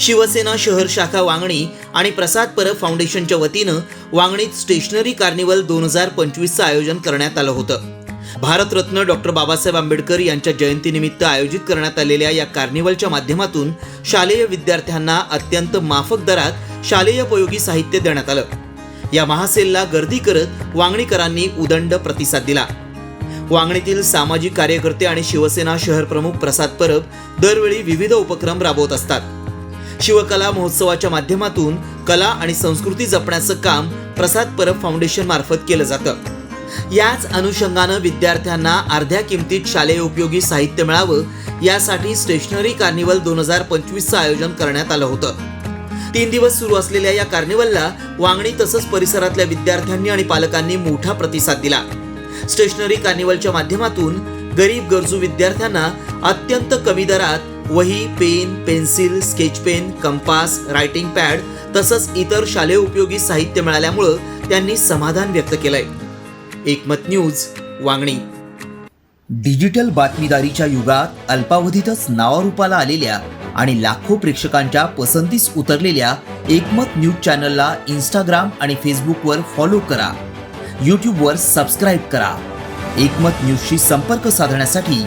शिवसेना शहर शाखा वांगणी आणि प्रसाद परब फाउंडेशनच्या वतीनं वांगणीत स्टेशनरी कार्निवल दोन हजार पंचवीसचं आयोजन करण्यात आलं होतं. भारतरत्न डॉक्टर बाबासाहेब आंबेडकर यांच्या जयंतीनिमित्त आयोजित करण्यात आलेल्या या कार्निवलच्या माध्यमातून शालेय विद्यार्थ्यांना अत्यंत माफक दरात शालेयोपयोगी साहित्य देण्यात आलं. या महासेलला गर्दी करत वांगणीकरांनी उदंड प्रतिसाद दिला. वांगणीतील सामाजिक कार्यकर्ते आणि शिवसेना शहर प्रमुख प्रसाद परब दरवेळी विविध उपक्रम राबवत असतात. शिवकला महोत्सवाच्या माध्यमातून कला आणि संस्कृती जपण्याचं काम प्रसाद परब फाउंडेशन मार्फत केलं जातं. याच अनुषंगानं विद्यार्थ्यांना अर्ध्या किमतीत शालेय उपयोगी साहित्य मिळावं यासाठी स्टेशनरी कार्निवल दोन हजार पंचवीसचं आयोजन करण्यात आलं होतं. तीन दिवस सुरू असलेल्या या कार्निवलला वांगणी तसंच परिसरातल्या विद्यार्थ्यांनी आणि पालकांनी मोठा प्रतिसाद दिला. स्टेशनरी कार्निवलच्या माध्यमातून गरीब गरजू विद्यार्थ्यांना अत्यंत कमी दरात वही pen pencil sketch pen compass writing pad तसंच इतर शालेय उपयोगी साहित्य मिळाल्यामुळं त्यांनी समाधान व्यक्त केलंय. एकमत न्यूज वांगणी. डिजिटल बातमीदारीच्या युगात अल्पावधीतच नावारूपाला आलेल्या आणि लाखो प्रेक्षकांच्या पसंतीस उतरलेल्या एकमत न्यूज चॅनलला इंस्टाग्राम आणि फेसबुकवर फॉलो करा. यूट्यूबवर सबस्क्राईब करा. एकमत न्यूजशी संपर्क साधण्यासाठी